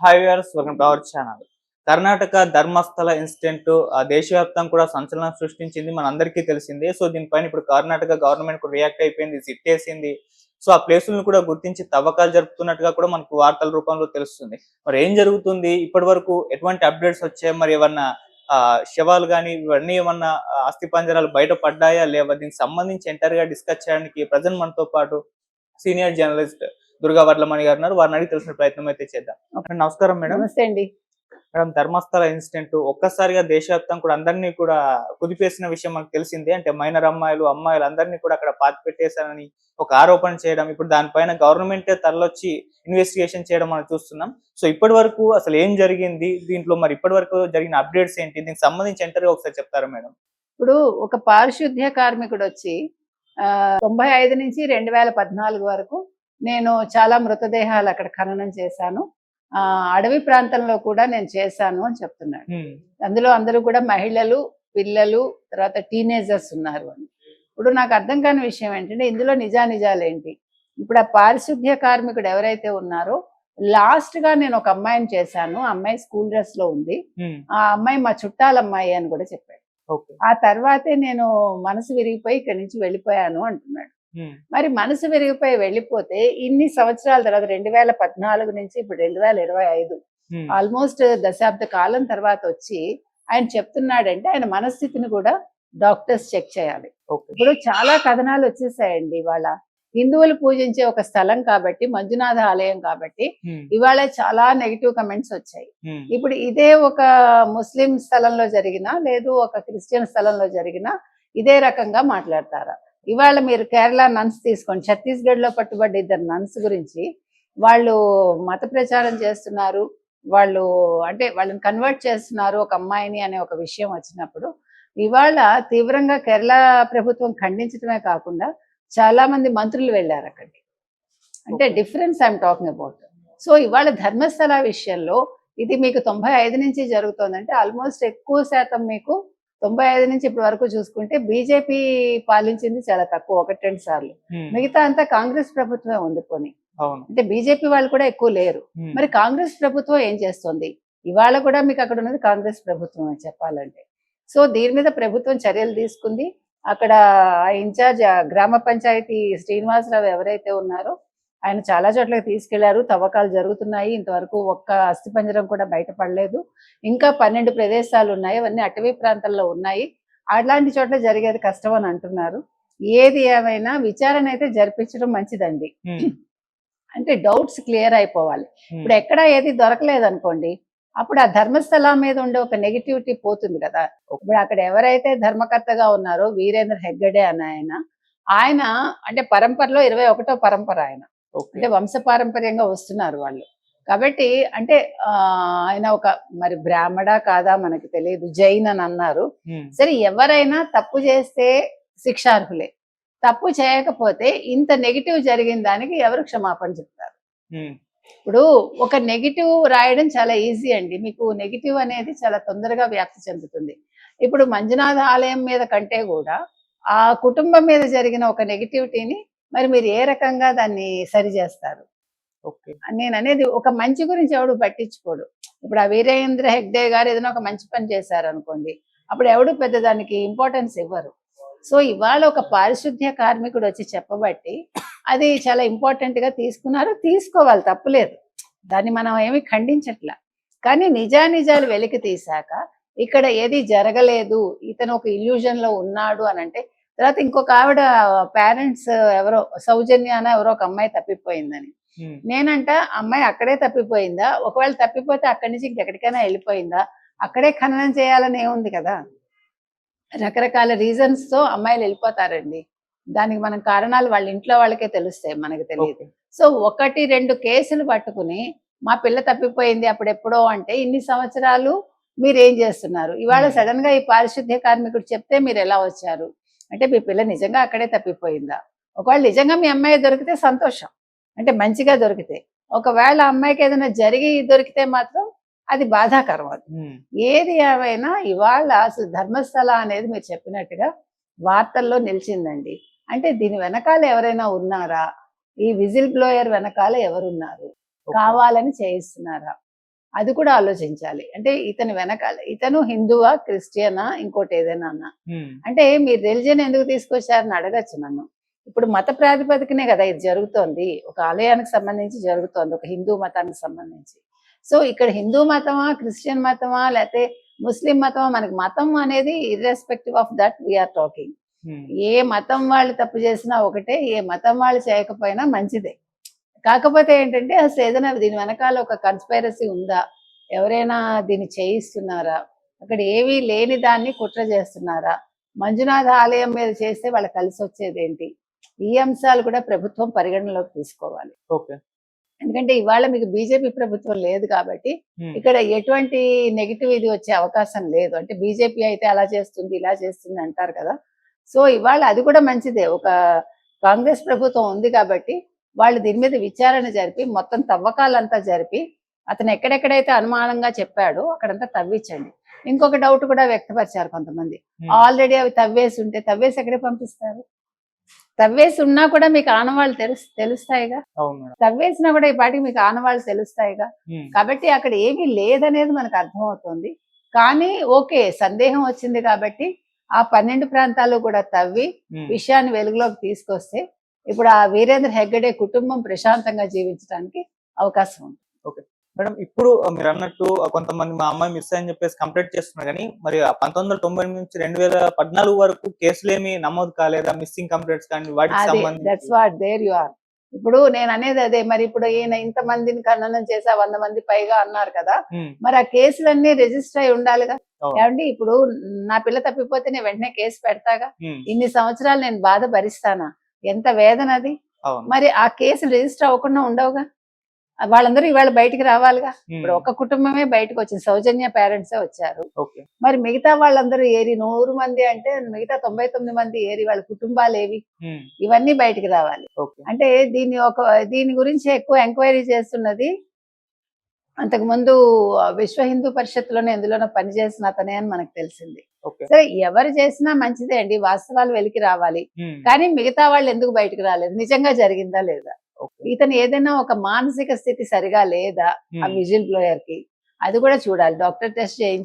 Hi viewers welcome to our channel. Karnataka Dharmasthala incident ఆ దేశవ్యాప్తంగా కూడా సంచలనం సృష్టించింది మనందరికీ తెలిసిందే. సో దీనిపైన ఇప్పుడు కర్ణాటక గవర్నమెంట్ కూడా రియాక్ట్ అయిపోయింది సిట్టేసింది సో ఆ ప్లేసులను కూడా గుర్తించి తవ్వకాలు జరుపుతున్నట్టుగా కూడా మనకు వార్తల రూపంలో తెలుస్తుంది. మరి ఏం జరుగుతుంది? ఇప్పటి వరకు ఎటువంటి అప్డేట్స్ వచ్చాయి? మరి ఏమన్నా ఆ శవాలు కానీ ఇవన్నీ ఏమన్నా ఆ, అస్థి పంజరాలు బయట పడ్డాయా? లేవా? దీనికి సంబంధించి ఎంటర్గా డిస్కస్ చేయడానికి ప్రజెంట్ మనతో పాటు సీనియర్ జర్నలిస్ట్ దుర్గా వర్లమణి గారు ఉన్నారు. వారిని అడిగి తెలిసిన ప్రయత్నం అయితే చేద్దాం. నమస్కారం మేడం. నమస్తే అండి. మేడం ధర్మస్థల ఇన్సిడెంట్ ఒక్కసారిగా దేశవ్యాప్తం కూడా అందరినీ కూడా కుదిపేసిన విషయం మనకు తెలిసిందే. అంటే మైనర్ అమ్మాయిలు అమ్మాయిలు అందరినీ కూడా అక్కడ పాతి పెట్టేశారని ఒక ఆరోపణ చేయడం ఇప్పుడు దానిపైన గవర్నమెంటే తరలొచ్చి ఇన్వెస్టిగేషన్ చేయడం మనం చూస్తున్నాం. సో ఇప్పటి వరకు అసలు ఏం జరిగింది? దీంట్లో మరి ఇప్పటి వరకు జరిగిన అప్డేట్స్ ఏంటి? దీనికి సంబంధించి ఎంటర్ ఒకసారి చెప్తారా మేడం? ఇప్పుడు ఒక పారిశుద్ధ్య కార్మికుడు వచ్చి తొంభై ఐదు నుంచి రెండు వేల పద్నాలుగు వరకు నేను చాలా మృతదేహాలు అక్కడ ఖననం చేశాను. ఆ, అడవి ప్రాంతంలో కూడా నేను చేశాను అని చెప్తున్నాడు. అందులో అందరూ కూడా మహిళలు పిల్లలు తర్వాత టీనేజర్స్ ఉన్నారు అని. ఇప్పుడు నాకు అర్థం కాని విషయం ఏంటంటే ఇందులో నిజానిజాలు ఏంటి ఇప్పుడు ఆ పారిశుద్ధ్య కార్మికుడు ఎవరైతే ఉన్నారో లాస్ట్గా నేను ఒక అమ్మాయిని చేశాను. అమ్మాయి స్కూల్ డ్రెస్లో ఉంది. ఆ అమ్మాయి మా చుట్టాల అమ్మాయి అని కూడా చెప్పాడు. ఆ తర్వాతే నేను మనసు విరిగిపోయి ఇక్కడి నుంచి వెళ్ళిపోయాను అంటున్నాడు. మరి మనసు విరిగిపోయి వెళ్ళిపోతే ఇన్ని సంవత్సరాల తర్వాత రెండు వేల పద్నాలుగు నుంచి ఇప్పుడు రెండు వేల ఇరవై ఐదు హ్మ్. ఆల్మోస్ట్ దశాబ్ద కాలం తర్వాత వచ్చి ఆయన చెప్తున్నాడంటే ఆయన మనస్థితిని కూడా డాక్టర్స్ చెక్ చేయాలి ఇప్పుడు చాలా కథనాలు వచ్చేసాయండి ఇవాళ హిందువులు పూజించే ఒక స్థలం కాబట్టి మంజునాథ ఆలయం కాబట్టి హ్మ్. ఇవాళ చాలా నెగిటివ్ కమెంట్స్ వచ్చాయి. ఇప్పుడు ఇదే ఒక ముస్లిం స్థలంలో జరిగినా లేదు ఒక క్రిస్టియన్ స్థలంలో జరిగినా ఇదే రకంగా మాట్లాడతారా ఇవాళ మీరు కేరళ నన్స్ తీసుకోండి. ఛత్తీస్గఢ్లో పట్టుబడ్డ ఇద్దరు నన్స్ గురించి వాళ్ళు మత ప్రచారం చేస్తున్నారు. వాళ్ళు అంటే వాళ్ళని కన్వర్ట్ చేస్తున్నారు ఒక అమ్మాయిని అనే ఒక విషయం వచ్చినప్పుడు. ఇవాళ తీవ్రంగా కేరళ ప్రభుత్వం ఖండించడమే కాకుండా చాలా మంది మంత్రులు వెళ్ళారు అక్కడికి. అంటే. Difference I'm talking about. So ఇవాళ ధర్మస్థల విషయంలో ఇది మీకు తొంభై ఐదు నుంచి జరుగుతోందంటే ఆల్మోస్ట్ ఎక్కువ శాతం మీకు తొంభై ఐదు నుంచి ఇప్పటి వరకు చూసుకుంటే బీజేపీ పాలించింది చాలా తక్కువ ఒకటి రెండు సార్లు. మిగతా అంతా కాంగ్రెస్ ప్రభుత్వమే ఉంది పోనీ. అంటే బీజేపీ వాళ్ళు కూడా ఎక్కువ లేరు. మరి కాంగ్రెస్ ప్రభుత్వం ఏం చేస్తుంది? ఇవాళ కూడా మీకు అక్కడ ఉన్నది కాంగ్రెస్ ప్రభుత్వం అని చెప్పాలంటే. సో దీని మీద ప్రభుత్వం చర్యలు తీసుకుంది. అక్కడ ఆ ఇన్ఛార్జ్ గ్రామ పంచాయతీ శ్రీనివాసరావు ఎవరైతే ఉన్నారో ఆయన చాలా చోట్లకి తీసుకెళ్ళారు. తవ్వకాలు జరుగుతున్నాయి. ఇంతవరకు ఒక్క అస్థిపంజరం కూడా బయటపడలేదు ఇంకా పన్నెండు ప్రదేశాలు ఉన్నాయి. అవన్నీ అటవీ ప్రాంతాల్లో ఉన్నాయి. అలాంటి చోట్ల జరిగేది కష్టం అని అంటున్నారు. ఏది ఏమైనా విచారణ అయితే జరిపించడం మంచిదండి. అంటే డౌట్స్ క్లియర్ అయిపోవాలి. ఇప్పుడు ఎక్కడ ఏది దొరకలేదు అనుకోండి అప్పుడు ఆ ధర్మస్థలం మీద ఉండే ఒక నెగిటివిటీ పోతుంది కదా. ఇప్పుడు అక్కడ ఎవరైతే ధర్మకర్తగా ఉన్నారో వీరేంద్ర హెగ్గడే అని ఆయన ఆయన అంటే పరంపరలో ఇరవై ఒకటో పరంపర ఆయన. అంటే వంశపారంపర్యంగా వస్తున్నారు వాళ్ళు. కాబట్టి అంటే ఆయన ఒక మరి బ్రాహ్మడా కాదా మనకి తెలియదు జైన్ అని అన్నారు. సరే ఎవరైనా తప్పు చేస్తే శిక్షార్హులే. తప్పు చేయకపోతే ఇంత నెగిటివ్ జరిగిన దానికి ఎవరు క్షమాపణ చెప్తారు. ఇప్పుడు ఒక నెగిటివ్ రాయడం చాలా ఈజీ అండి. మీకు నెగిటివ్ అనేది చాలా తొందరగా వ్యాప్తి చెందుతుంది. ఇప్పుడు మంజునాథ ఆలయం మీద కంటే కూడా ఆ కుటుంబం మీద జరిగిన ఒక నెగిటివిటీని మరి మీరు ఏ రకంగా దాన్ని సరి చేస్తారు? ఓకే. నేను అనేది ఒక మంచి గురించి ఎవడు పట్టించుకోడు. ఇప్పుడు ఆ వీరేంద్ర హెగ్డే గారు ఏదైనా ఒక మంచి పని చేశారు అనుకోండి అప్పుడు ఎవడు పెద్ద దానికి ఇంపార్టెన్స్ ఇవ్వరు. సో ఇవాళ ఒక పారిశుద్ధ్య కార్మికుడు వచ్చి చెప్పబట్టి అది చాలా ఇంపార్టెంట్గా తీసుకున్నారు తీసుకోవాలి తప్పులేదు. దాన్ని మనం ఏమి ఖండించట్లా. కానీ నిజానిజాలు వెలికి తీశాక ఇక్కడ ఏది జరగలేదు ఇతను ఒక ఇల్యూజన్లో ఉన్నాడు అని అంటే తర్వాత ఇంకొక ఆవిడ పేరెంట్స్ ఎవరో సౌజన్యాన ఎవరో ఒక అమ్మాయి తప్పిపోయిందని. హ్మ్. నేనంట అమ్మాయి అక్కడే తప్పిపోయిందా? ఒకవేళ తప్పిపోతే అక్కడి నుంచి ఎక్కడికైనా వెళ్ళిపోయిందా? అక్కడే ఖననం చేయాలని ఏముంది కదా? రకరకాల రీజన్స్తో అమ్మాయిలు వెళ్ళిపోతారండి. దానికి మనం కారణాలు వాళ్ళ ఇంట్లో వాళ్ళకే తెలుస్తాయి మనకి తెలియదు. సో ఒకటి రెండు కేసులు పట్టుకుని మా పిల్ల తప్పిపోయింది అప్పుడు ఎప్పుడో అంటే ఇన్ని సంవత్సరాలు మీరు ఏం చేస్తున్నారు? ఇవాళ Hmm. సడన్గా ఈ పారిశుద్ధ్య కార్మికుడు చెప్తే మీరు ఎలా వచ్చారు? అంటే మీ పిల్ల నిజంగా అక్కడే తప్పిపోయిందా? ఒకవేళ నిజంగా మీ అమ్మాయి దొరికితే సంతోషం. అంటే మంచిగా దొరికితే. ఒకవేళ అమ్మాయికి ఏదైనా జరిగి దొరికితే మాత్రం అది బాధాకరం అది. ఏది ఏమైనా ఇవాళ అసలు ధర్మస్థల అనేది మీరు చెప్పినట్టుగా వార్తల్లో నిలిచిందండి. అంటే దీని వెనకాల ఎవరైనా ఉన్నారా? ఈ విజిల్ బ్లోయర్ వెనకాల ఎవరున్నారు. కావాలని చేయిస్తున్నారా? అది కూడా ఆలోచించాలి. అంటే ఇతని వెనకాల ఇతను హిందువా క్రిస్టియనా ఇంకోటి ఏదైనా అన్నా. అంటే మీరు రిలిజన్ ఎందుకు తీసుకొచ్చారని అడగచ్చు నన్ను. ఇప్పుడు మత ప్రాతిపదికనే కదా ఇది జరుగుతోంది. ఒక ఆలయానికి సంబంధించి జరుగుతోంది ఒక హిందూ మతానికి సంబంధించి. సో ఇక్కడ హిందూ మతమా క్రిస్టియన్ మతమా లేకపోతే ముస్లిం మతమా మనకి మతం అనేది irrespective of that we're talking ఏ మతం వాళ్ళు తప్పు చేసినా ఒకటే ఏ మతం వాళ్ళు చేయకపోయినా మంచిదే. కాకపోతే ఏంటంటే అసలు ఏదైనా దీని వెనకాల ఒక కన్స్పైరసీ ఉందా? ఎవరైనా దీన్ని చేయిస్తున్నారా? అక్కడ ఏమీ లేని దాన్ని కుట్ర చేస్తున్నారా? మంజునాథ ఆలయం మీద చేస్తే వాళ్ళకి కలిసి వచ్చేది ఏంటి? ఈ అంశాలు కూడా ప్రభుత్వం పరిగణలోకి తీసుకోవాలి. ఓకే. ఎందుకంటే ఇవాళ మీకు బీజేపీ ప్రభుత్వం లేదు కాబట్టి ఇక్కడ ఎటువంటి నెగిటివ్ ఇది వచ్చే అవకాశం లేదు. అంటే బీజేపీ అయితే అలా చేస్తుంది ఇలా చేస్తుంది అంటారు కదా. సో ఇవాళ అది కూడా మంచిదే. ఒక కాంగ్రెస్ ప్రభుత్వం ఉంది కాబట్టి వాళ్ళు దీని మీద విచారణ జరిపి మొత్తం తవ్వకాలంతా జరిపి అతను ఎక్కడెక్కడైతే అనుమానంగా చెప్పాడో అక్కడంతా తవ్వించండి. ఇంకొక డౌట్ కూడా వ్యక్తపరిచారు కొంతమంది. ఆల్రెడీ అవి తవ్వేసి ఉంటే తవ్వేసి ఎక్కడే పంపిస్తారు? తవ్వేసి ఉన్నా కూడా మీకు ఆనవాళ్ళు తెలుసు తెలుస్తాయిగా? తవ్వేసినా కూడా ఈ పాటికి మీకు ఆనవాళ్ళు తెలుస్తాయిగా? ఉమ్, కాబట్టి అక్కడ ఏమీ లేదనేది మనకు అర్థమవుతుంది. కానీ ఓకే సందేహం వచ్చింది కాబట్టి ఆ పన్నెండు ప్రాంతాలు కూడా తవ్వి ఉమ్. విషయాన్ని వెలుగులోకి తీసుకొస్తే ఇప్పుడు ఆ వీరేంద్ర హెగ్గడే కుటుంబం ప్రశాంతంగా జీవించడానికి అవకాశం ఉంది. మేడం ఇప్పుడు మీరు అన్నట్టు కొంతమంది మా అమ్మాయి మిస్ అని చెప్పేసి కంప్లైంట్ చేస్తున్నారు. కానీ మరి పంతొమ్మిది వందల తొంభై నుంచి రెండు వేల పద్నాలుగు వరకు కేసులు ఏమి నమోదు కాలేదా? మిస్సింగ్ కంప్లైంట్స్ కానీ వాటికి ఇప్పుడు నేను అనేది అదే మరి ఇప్పుడు ఈయన ఇంత మందిని ఖననం చేసా వంద మంది పైగా అన్నారు కదా మరి ఆ కేసులన్నీ రిజిస్టర్ అయి ఉండాలిగా. ఏమండి ఇప్పుడు నా పిల్ల తప్పిపోతే నేను వెంటనే కేసు పెడతాగా? ఇన్ని సంవత్సరాలు నేను బాధ భరిస్తానా ఎంత వేదన అది? మరి ఆ కేసులు రిజిస్టర్ అవ్వకుండా ఉండవుగా? వాళ్ళందరూ ఇవాళ బయటికి రావాలిగా? ఇప్పుడు ఒక కుటుంబమే బయటకు వచ్చింది. సౌజన్య పేరెంట్సే వచ్చారు. మరి మిగతా వాళ్ళందరూ ఏరి నూరు మంది అంటే మిగతా తొంభై తొమ్మిది మంది ఏరి వాళ్ళ కుటుంబాలు ఏవి ఇవన్నీ బయటికి రావాలి. అంటే దీని ఒక దీని గురించి ఎక్కువ ఎంక్వైరీ చేస్తున్నది అంతకు ముందు విశ్వ హిందూ పరిషత్తులోనే ఎందులోనో పనిచేసిన అతనే అని మనకు తెలిసింది. సరే ఎవరు చేసినా మంచిదే అండి వాస్తవాలు వెలికి రావాలి. కానీ మిగతా వాళ్ళు ఎందుకు బయటకు రాలేదు? నిజంగా జరిగిందా లేదా? ఇతను ఏదైనా ఒక మానసిక స్థితి సరిగా లేదా? ఆ. విజిల్ బ్లోయర్కి అది కూడా చూడాలి. డాక్టర్ టెస్ట్ చేయించి